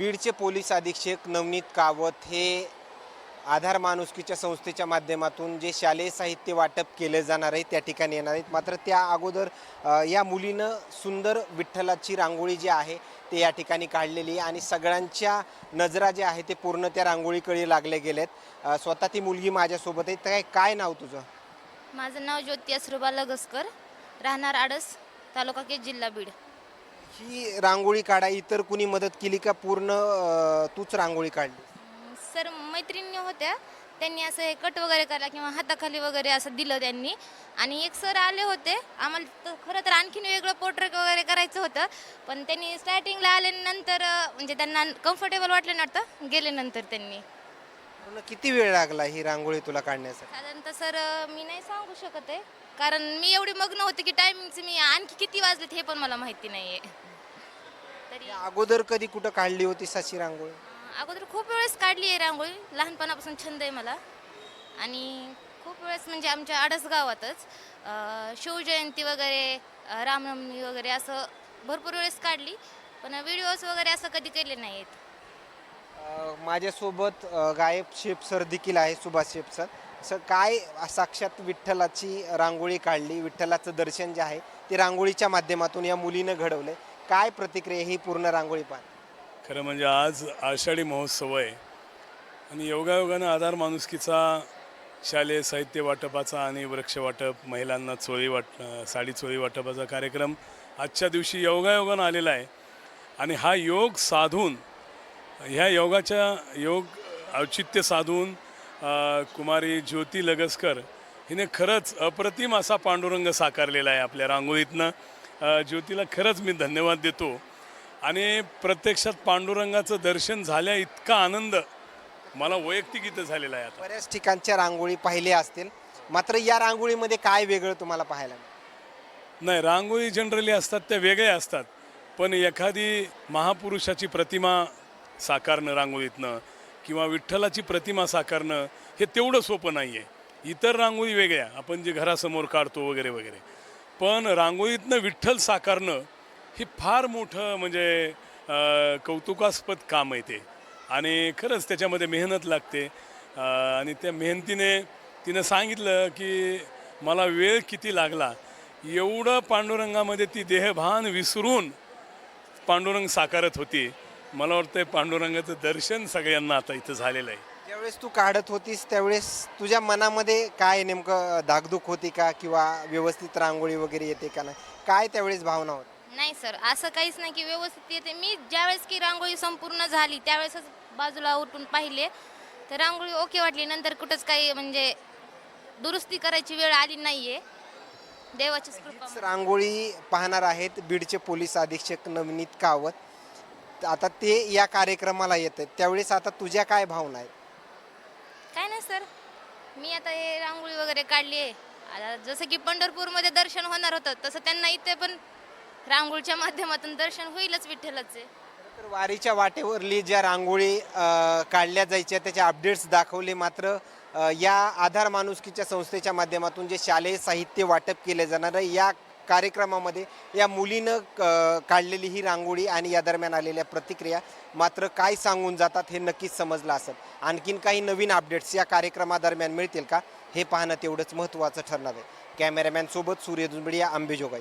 बीडचे पोलीस अधीक्षक नवनीत कावत हे आधार माणुसकीच्या संस्थेच्या माध्यमातून जे शालेय साहित्य वाटप केलं जाणार आहे त्या ठिकाणी येणार आहेत. मात्र त्या अगोदर या मुलीनं सुंदर विठ्ठलाची रांगोळी जी आहे ते या ठिकाणी काढलेली आहे आणि सगळ्यांच्या नजरा जे आहे ते पूर्ण त्या रांगोळीकडे लागले गेलेत. स्वतः ती मुलगी माझ्यासोबत आहे. तर काय काय नाव तुझं? माझं नाव ज्योती असरुबा लगसकर. राहणार आडस तालुका के जिल्हा बीड. ही रांगोळी काढा इतर कुणी मदत केली का? पूर्ण अ, तूच रांगोळी काढली. सर मैत्रिणी होत्या. त्यांनी असं हे कट वगैरे करा किंवा हाताखाली वगैरे असं दिलं त्यांनी. आणि एक सर आले होते. आम्हाला तर खरं तर आणखीन वेगळं पोर्ट्रेट वगैरे करायचं होतं. पण त्यांनी स्टार्टिंगला आल्यानंतर अं, म्हणजे त्यांना कम्फर्टेबल वाटलं ना वाटतं गेले नंतर त्यांनी. पूर्ण किती वेळ लागला ही रांगोळी तुला काढण्यासाठी? साधारणतः सर अं, मी नाही सांगू शकत आहे. कारण मी एवढी मग्न होते की टायमिंगचं मी आणखी किती वाजलेत हे पण मला माहिती नाही आहे तरी अगोदर कधी कुठं काढली होती साची रांगोळी? अं, अगोदर खूप वेळेस काढली आहे रांगोळी. लहानपणापासून छंद आहे मला. आणि खूप वेळेस म्हणजे आमच्या आडस गावातच अं, शिवजयंती वगैरे अं, रामनवमी वगैरे असं भरपूर वेळेस काढली. पण व्हिडिओज वगैरे असं कधी केले नाही आहेत. अ, माझ्यासोबत अ, गायब शेप सर देखील आहे सुभाष शेप सर. सर काय साक्षात विठ्ठलाची रांगोळी काढली? विठ्ठलाचं दर्शन जे आहे ते रांगोळीच्या माध्यमातून या मुलीनं घडवलंय. काय प्रतिक्रिया ही पूर्ण रांगोळी पाहत खरं म्हणजे आज आषाढी महोत्सव आहे. आणि योगायोगानं आधार माणुसकीचा शालेय साहित्य वाटपाचा आणि वृक्ष वाटप महिलांना चोळी वाट साडी चोळी वाटपाचा कार्यक्रम आजच्या दिवशी योगायोगानं आलेला आहे. आणि हा योग साधून ह्या योगाच्या योग औचित्य साधून कुमारी ज्योती लगसकर हिने खरंच अप्रतिम असा पांडुरंग साकारलेला आहे आपल्या रांगोळीतनं. ज्योतीला खरंच मी धन्यवाद देतो. आणि प्रत्यक्षात पांडुरंगाचं दर्शन झाल्या इतका आनंद. मला वैयक्तिक इथं झालेला आहे आता. बऱ्याच ठिकाणच्या रांगोळी पाहिल्या असतील. मात्र या रांगोळीमध्ये काय वेगळं तुम्हाला पाहायला मिळालं? नाही रांगोळी जनरली असतात त्या वेगळ्या असतात. पण एखादी महापुरुषाची प्रतिमा साकारणं रांगोळीतनं किंवा विठ्ठलाची प्रतिमा साकारणं हे तेवढं सोपं नाही आहे इतर रांगोळी वेगळ्या. आपण जे घरासमोर काढतो वगैरे वगैरे. पण रांगोळीतनं विठ्ठल साकारणं हे फार मोठं म्हणजे कौतुकास्पद काम आहे ते. आणि खरंच त्याच्यामध्ये मेहनत लागते. आणि त्या मेहनतीने तिनं सांगितलं की मला वेळ किती लागला? एवढं पांडुरंगामध्ये ती देहभान विसरून पांडुरंग साकारत होती. मला वाटतं पांडुरंगाचं दर्शन सगळ्यांना आता इथं झालेलं आहे. ज्यावेळेस तू काढत होतीस त्यावेळेस तुझ्या मनामध्ये काय नेमकं धाकधूक होती का? किंवा व्यवस्थित रांगोळी वगैरे येते का नाही? काय त्यावेळेस भावना होती नाही सर असं काहीच नाही की व्यवस्थित येते. मी ज्यावेळेस की रांगोळी संपूर्ण झाली त्यावेळेसच बाजूला उठून पाहिले. तर रांगोळी ओके वाटली. नंतर कुठंच काही म्हणजे दुरुस्ती करायची वेळ आली नाहीये. देवाचीच कृपा हीच रांगोळी पाहणार आहेत बीडचे पोलीस अधीक्षक नवनीत कावत. आता ते या कार्यक्रमाला येत आहेत. त्यावेळेस आता तुझ्या काय भावना आहेत? सर मी आता हे रांगोळी वगैरे काढली आहे. आता जसं की पंढरपूरमध्ये दर्शन होणार होतं तसं त्यांना इथे पण रांगोळीच्या माध्यमातून दर्शन होईलच विठ्ठलाचे. तर वारीच्या वाटेवरली ज्या रांगोळी अ, काढल्या जायच्या त्याचे अपडेट्स दाखवले मात्र अ, या आधार माणुसकीच्या संस्थेच्या माध्यमातून जे शालेय साहित्य वाटप केले जाणार आहे या कार्यक्रमामध्ये या मुलीनं क- काढलेली ही रांगोळी आणि या दरम्यान आलेल्या प्रतिक्रिया मात्र काय सांगून जातात हे नक्कीच समजलं असत आणखीन काही नवीन अपडेट्स या कार्यक्रमादरम्यान मिळतील का हे पाहणं तेवढंच महत्त्वाचं ठरणार आहे. कॅमेरामॅनसोबत सूर्य दुंबडिया आंबेजोगाई